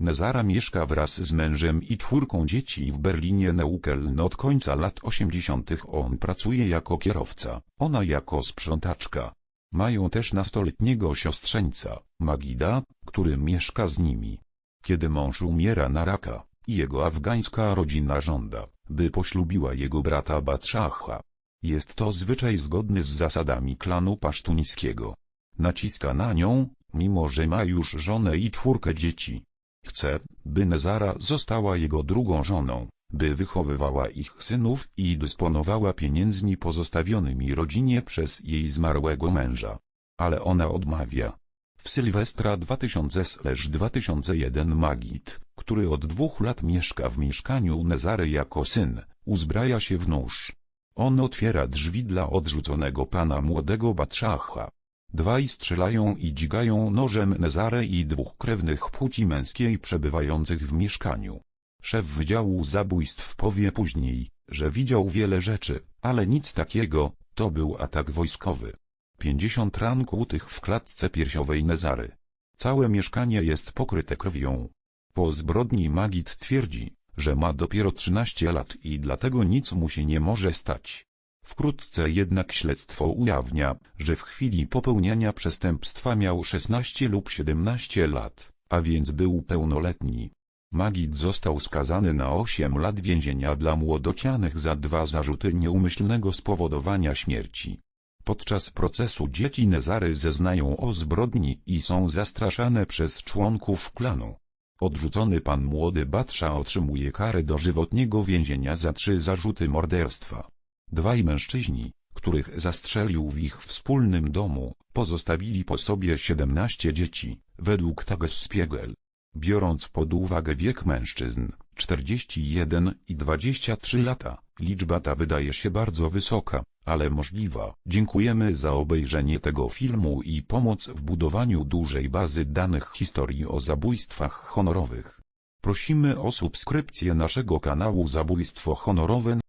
Nezara mieszka wraz z mężem i czwórką dzieci w Berlinie Neukölln od końca lat 80. On pracuje jako kierowca, ona jako sprzątaczka. Mają też nastoletniego siostrzeńca, Magida, który mieszka z nimi. Kiedy mąż umiera na raka, jego afgańska rodzina żąda, by poślubiła jego brata Batszacha. Jest to zwyczaj zgodny z zasadami klanu pasztuńskiego. Naciska na nią, mimo że ma już żonę i czwórkę dzieci. Chce, by Nezara została jego drugą żoną, by wychowywała ich synów i dysponowała pieniędzmi pozostawionymi rodzinie przez jej zmarłego męża. Ale ona odmawia. W Sylwestra 2000-2001 Magid, który od dwóch lat mieszka w mieszkaniu Nezary jako syn, uzbraja się w nóż. On otwiera drzwi dla odrzuconego pana młodego Batszacha. Dwaj strzelają i dźgają nożem Nezarę i dwóch krewnych płci męskiej przebywających w mieszkaniu. Szef Wydziału Zabójstw powie później, że widział wiele rzeczy, ale nic takiego, to był atak wojskowy. 50 ran kłutych w klatce piersiowej Nezary. Całe mieszkanie jest pokryte krwią. Po zbrodni Magid twierdzi, że ma dopiero 13 lat i dlatego nic mu się nie może stać. Wkrótce jednak śledztwo ujawnia, że w chwili popełniania przestępstwa miał 16 lub 17 lat, a więc był pełnoletni. Magid został skazany na 8 lat więzienia dla młodocianych za dwa zarzuty nieumyślnego spowodowania śmierci. Podczas procesu dzieci Nezary zeznają o zbrodni i są zastraszane przez członków klanu. Odrzucony pan młody Batsza otrzymuje karę dożywotniego więzienia za trzy zarzuty morderstwa. Dwaj mężczyźni, których zastrzelił w ich wspólnym domu, pozostawili po sobie 17 dzieci, według Tagesspiegel. Biorąc pod uwagę wiek mężczyzn, 41 i 23 lata, liczba ta wydaje się bardzo wysoka, ale możliwa. Dziękujemy za obejrzenie tego filmu i pomoc w budowaniu dużej bazy danych historii o zabójstwach honorowych. Prosimy o subskrypcję naszego kanału Zabójstwo Honorowe